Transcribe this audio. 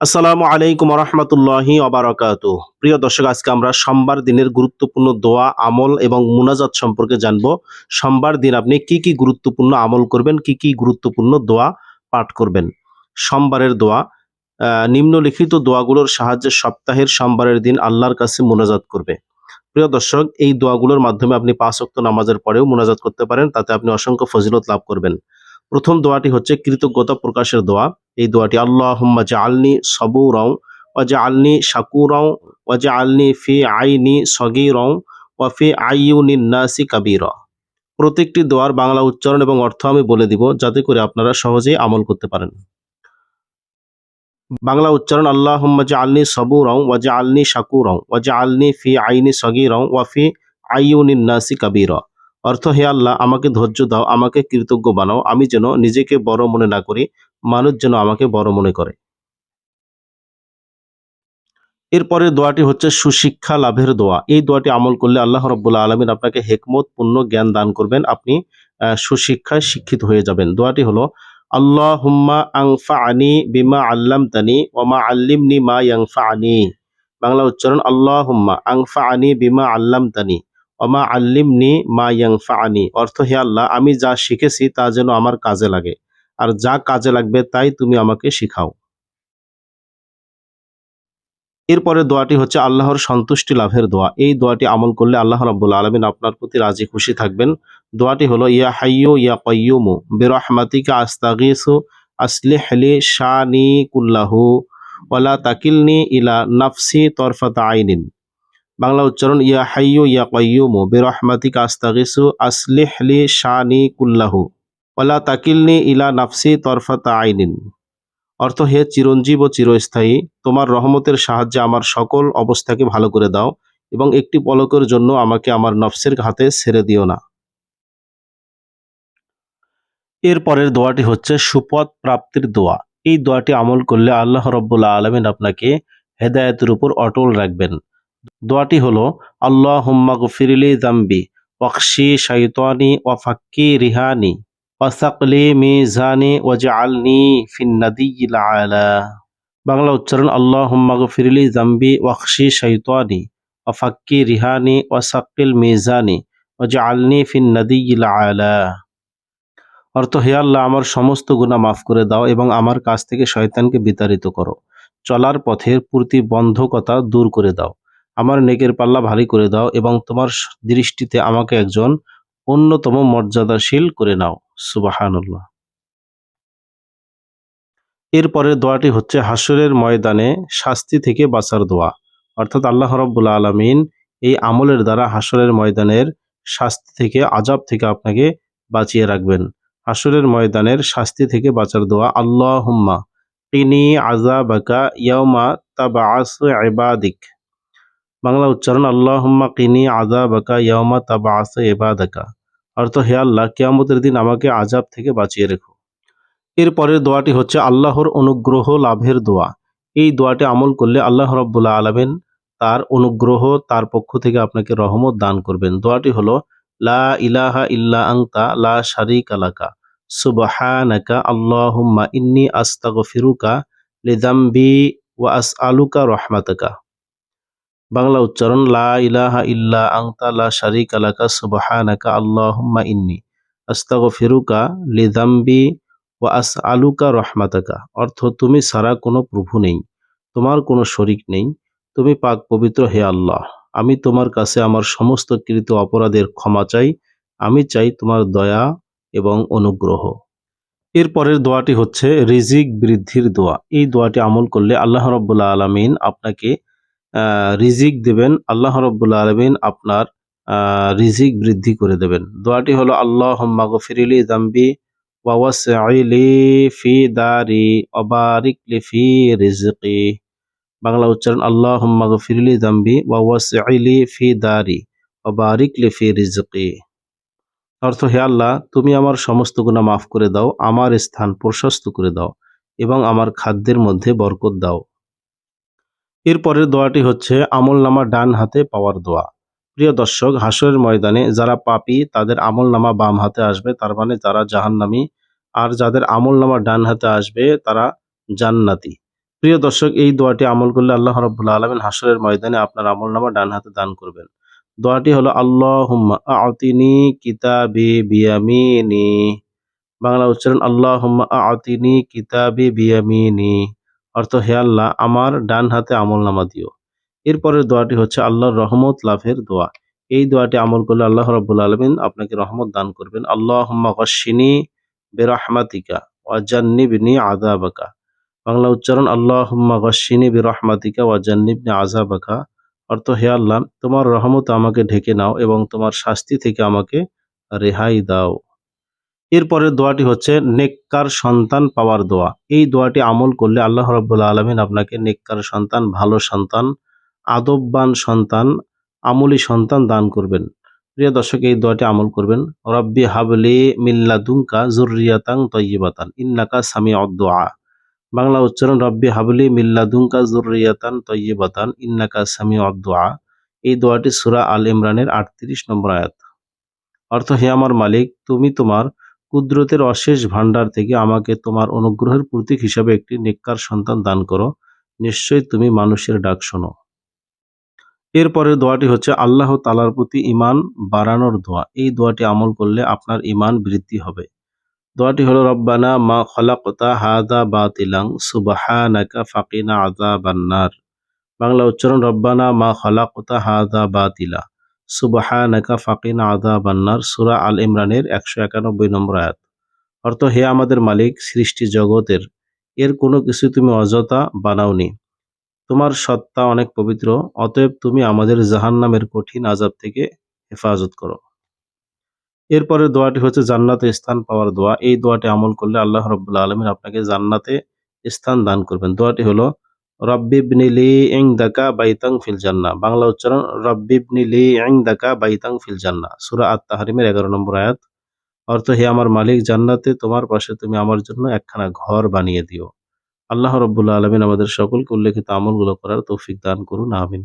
আসসালামু আলাইকুম রহমতুল্লাহি অবরাকাত প্রিয় দর্শক, আজকে আমরা সোমবার দিনের গুরুত্বপূর্ণ দোয়া, আমল এবং মুনাজাত সম্পর্কে জানব। সোমবার দিন আপনি কি কি গুরুত্বপূর্ণ আমল করবেন, কি কি গুরুত্বপূর্ণ দোয়া পাঠ করবেন? সোমবারের দোয়া নিম্নলিখিত দোয়াগুলোর সাহায্যে সপ্তাহের সোমবারের দিন আল্লাহর কাছে মুনাজাত করবে। প্রিয় দর্শক, এই দোয়াগুলোর মাধ্যমে আপনি পাঁচ ওয়াক্ত নামাজের পরেও মুনাজাত করতে পারেন, তাতে আপনি অসংখ্য ফজিলত লাভ করবেন। প্রথম দোয়াটি হচ্ছে কৃতজ্ঞতা প্রকাশের দোয়া। এই দোয়াটি, আল্লাহুম্মা জাআলনি সাবুরাও ওয়া জাআলনি শাকুরাও ওয়া জাআলনি ফি আইনি সগি রং ওয়া ফি আইয়ুনিন নাসি কাবীরা। প্রত্যেকটি দোয়ার বাংলা উচ্চারণ এবং অর্থ আমি বলে দিব, যাতে করে আপনারা সহজেই আমল করতে পারেন। বাংলা উচ্চারণ, আল্লাহুম্মা জাআলনি সাবুরাও ওয়া জাআলনি শাকুরাও ওয়া আলনি ফি আইনি সগীরাও ওয়া ফি আইয়ুনিন নাসি কাবীরা। অর্থ, হে আল্লাহ, আমাকে ধৈর্য দাও, আমাকে কৃতজ্ঞ বানাও। আমি যেন নিজেকে বড় মনে না করি, মানুষ যেন আমাকে বড় মনে করে। এরপরে দোয়াটি হচ্ছে, সুশিক্ষা লাভের দোয়া। এই দোয়াটি আমল করলে আল্লাহ রব্বুল্লা আলমিন আপনাকে হেকমত পূর্ণ জ্ঞান দান করবেন। আপনি সুশিক্ষায় শিক্ষিত হয়ে যাবেন। দোয়াটি হলো আল্লাহ হুম্মা আংফা আনি বিমা আল্লাম তানি ওমা আল্লিমনি মা ইয়াংফা আনি বাংলা উচ্চারণ আল্লাহ হুম্মা আংফা আনি বিমা আল্লাম তানি ওমা আল্লিমনি মা ইয়াংফা আনি অর্থ হে আল্লাহ, আমি যা শিখেছি তা যেন আমার কাজে লাগে। আর যা কাজে লাগবে তাই তুমি আমাকে শিখাও। এরপরে দোয়াটি হচ্ছে আল্লাহর সন্তুষ্টি লাভের দোয়া। এই দোয়াটি আমল করলে আল্লাহ রাব্বুল আলমিন আপনার প্রতি রাজি খুশি থাকবেন। দোয়াটি হলো, ইয়া হাইয়ু ইয়া কয়্যুমু বিরহমাতিকা আস্তাগিসু, আসলিহ শাহ শানি কুল্লাহু, ওয়ালা তাকিলনি ইলা নাফসি তরফাতা আইনিন। বাংলা উচ্চারণ, ইয়া হাইয়ু ইয়া কয়্যুমু বিরহমাতিকা আস্তাগিসু, আসলিহ লি শানি কুল্লাহু ওয়ালা তাকিলনি ইলা নাফসি তরফাতা আইনিন। অর্থ হে চিরঞ্জীব ও চিরস্থায়ী, তোমার রহমতের সাহায্যে আমার সকল অবস্থাকে ভালো করে দাও এবং একটি পলকের জন্য আমাকে আমার নফসের হাতে ছেড়ে দিও না। এর পরের দোয়াটি হচ্ছে সুপথ প্রাপ্তির দোয়া। এই দোয়াটি আমল করলে আল্লাহ রব্বুল্লা আলমিন আপনাকে হেদায়েতের উপর অটল রাখবেন। দোয়াটি হলো আল্লাহ হুম্মা গফিরিলি জাম্বি ওয়াকশি শাইতানি ওয়াফাক্কি রিহানি ওয়াসাকলি মিজানি ওয়াজআলনি ফিন নাদিয়িল আলা। বাংলা উচ্চারণ আল্লাহ হুম্মা গফিরিলি জাম্বি ওয়াকশি শাইতানি ওয়াফাক্কি রিহানি ওয়াসাক্কিল মিজানি ওয়াজআলনি ফিন নাদিয়িল আলা। অর্থ, হে আল্লাহ, আমার সমস্ত গুনাহ মাফ করে দাও এবং আমার কাছ থেকে শয়তানকে বিতাড়িত করো। চলার পথের প্রতিবন্ধকতা দূর করে দাও। আমার নেকের পাল্লা ভারী করে দাও এবং তোমার দৃষ্টিতে আমাকে একজন অন্যতম মর্যাদাশীল করে নাও। সুবাহানুল্লাহ। এরপরের দোয়াটি হচ্ছে হাসরের ময়দানে শাস্তি থেকে বাঁচার দোয়া। অর্থাৎ আল্লাহ রব্বুল আলমিন এই আমলের দ্বারা হাসরের ময়দানের শাস্তি থেকে আজাব থেকে আপনাকে বাঁচিয়ে রাখবেন। হাসরের ময়দানের শাস্তি থেকে বাঁচার দোয়া আল্লাহ হুম্মা কিনি আজাবাকা ইয়ামা তাবাআস ইবাদিক। বাংলা উচ্চারণ আল্লাহ কিনি আজাবাকা ইয়ামা তাবাআস ইবাদাকা। অর্থ, হে আল্লাহ, কিয়ামতের দিন আমাকে আজাব থেকে বাঁচিয়ে রেখো। এরপরের দোয়াটি হচ্ছে, আল্লাহর অনুগ্রহ লাভের দোয়া। এই দোয়াটি আমল করলে আল্লাহ রব্বুল্লাহ আলমেন তার অনুগ্রহ, তার পক্ষ থেকে আপনাকে রহমত দান করবেন। দোয়াটি হলো, লা ইলাহা ইল্লা আংতা লা শারিক আলাকা সুবহানাকা, আল্লাহুম্মা ইন্নি আস্তাগফিরুকা লিযামবি ওয়া আসআলুকা রহমাতাকা। বাংলা উচ্চারণ, লা ইলাহা ইল্লা আংতা লা শারিক আলাকা সুবহানাকা, আল্লাহুম্মা ইন্নি, আস্তাগফিরুকা লিযামবি ওয়া আস আলুকা রহমাতাকা। অর্থ, তুমি ছাড়া কোনো প্রভু নেই, তোমার কোনো শরিক নেই, তুমি পাক পবিত্র হে আল্লাহ। আমি তোমার কাছে আমার সমস্ত কৃত অপরাধের ক্ষমা চাই, আমি চাই তোমার দয়া এবং অনুগ্রহ। এরপরের দোয়াটি হচ্ছে, রিজিক বৃদ্ধির দোয়া। এই দোয়াটি আমল করলে আল্লাহ রব্বুল্লা আলমিন আপনাকে রিজিক দেবেন, আল্লাহ রব্বুল্লা আলমিন আপনার রিজিক বৃদ্ধি করে দেবেন। দোয়াটি হলো আল্লাহ গফিরিলি জাম্বি ওয়াওয়াসিলি ফি দারি অবারিক লি ফি রিজকি। বাংলা উচ্চারণ আল্লাহ গফিরিলি জাম্বি ওয়াওয়াসিলি ফি দারি অবারিক লি ফি রিজকি। অর্থ, হে আল্লাহ, তুমি আমার সমস্ত গুনাহ মাফ করে দাও, আমার স্থান প্রশস্ত করে দাও এবং আমার খাদ্যের মধ্যে বরকত দাও। এরপরের দোয়াটি হচ্ছে আমল নামা ডান হাতে পাওয়ার দোয়া। প্রিয় দর্শক হাসরের ময়দানে যারা পাপি, তাদের আমল নামা বাম হাতে আসবে, তার মানে যারা জাহান্নামী, আর যাদের আমল নামা ডান হাতে আসবে, তারা জান্নাতি। প্রিয় দর্শক, এই দোয়াটি আমল করলে আল্লাহ রব্বুল আলমিন হাসরের ময়দানে আপনার আমল নামা ডান হাতে দান করবেন। দোয়াটি হলো আল্লাহ আতিনি কিতাবি বিয়ামিনি। বাংলা উচ্চারণ আল্লাহ আতিনি কিতাবি বিয়ামিনি। অর্থ, হে আল্লাহ, আমার ডান হাতে আমল নামা দিও। এরপরের দোয়াটি হচ্ছে আল্লাহর রহমত লাভের দোয়া। এই দোয়াটি আমল করলে আল্লাহ রব্বুল আলমিন আপনাকে রহমত দান করবেন। আল্লাহ গসিনী বেরহমাতিকা ওয়াজান্নিবনি আদাবাকা বাংলা উচ্চারণ আল্লাহ গসিনী বিরহমাতিকা ওয়াজান্নিবনি আজাবাকা অর্থ, হে আল্লাহ, তোমার রহমত আমাকে ঢেকে নাও এবং তোমার শাস্তি থেকে আমাকে রেহাই দাও। এরপরের দোয়াটি হচ্ছে, নেককার সন্তান পাওয়ার দোয়া। এই দোয়াটি আমল করলে আল্লাহ রব্বুল্লা আলমিন আপনাকে নেককার সন্তান, ভালো সন্তান, আদববান সন্তান, আমলি সন্তান দান করবেন। প্রিয় দর্শক, এই দোয়াটি আমল করবেন, রব্বি হাবলি মিল্লাদুঙ্কা জুরিয়াতাং তৈবাতান ইন্নাকা সামি অদ্দোয়া বাংলা উচ্চারণ, রব্বি হাবলি মিল্লাদুঙ্কা জুরিয়াতান তৈবাতান ইন্নাকা সামি অদ্দোয়া এই দোয়াটি সুরা আল ইমরানের আটত্রিশ নম্বর আয়াত। অর্থ, হে আমার মালিক, তুমি তোমার কুদরতের অশেষ ভাণ্ডার থেকে আমাকে তোমার অনুগ্রহের প্রতীক হিসাবে একটি নেককার সন্তান দান করো। নিশ্চয়ই তুমি মানুষের ডাক শোনো। এরপরের দোয়াটি হচ্ছে, আল্লাহ তালার প্রতি ইমান বাড়ানোর দোয়া। এই দোয়াটি আমল করলে আপনার ইমান বৃদ্ধি হবে। দোয়াটি হলো, রব্বানা মা খলাকতা হাদা বাতিলাং সুবাহানাকা ফাকিনা আদা বান্নার বাংলা উচ্চারণ, রব্বানা মা খলাকতা হাদা বাতিলা। সুবাহানাকা ফাকিনা আদা বান্নার সুরা আল ইমরানের একশো একানব্বই নম্বর আয়াত। অর্থ, হে আমাদের মালিক, সৃষ্টি জগতের, এর কোনো কিছু তুমি অযথা বানাওনি। তোমার সত্তা অনেক পবিত্র, অতএব তুমি আমাদের জাহান্নামের কঠিন আজাব থেকে হেফাজত করো। এরপরে দোয়াটি হচ্ছে জান্নাতে স্থান পাওয়ার দোয়া। এই দোয়াটি আমল করলে আল্লাহ রব্বুল্লা আলমিন আপনাকে জান্নাতে স্থান দান করবেন। দোয়াটি হলো রব্বিবনিলি ইং দাকা বাইতাং ফিল জান্না বাংলা উচ্চারণ রব্বিবনিলি ইং দাকা বাইতাং ফিল জান্না সুরা আত তাহারিমের এগারো নম্বর আয়াত। অর্থ, হে আমার মালিক, জান্নাতে তোমার পাশে তুমি আমার জন্য একখানা ঘর বানিয়ে দিও। আল্লাহ রব্বুল্লা আলমিন আমাদের সকলকে উল্লেখিত আমলগুলো করার তৌফিক দান করুন, আমিন।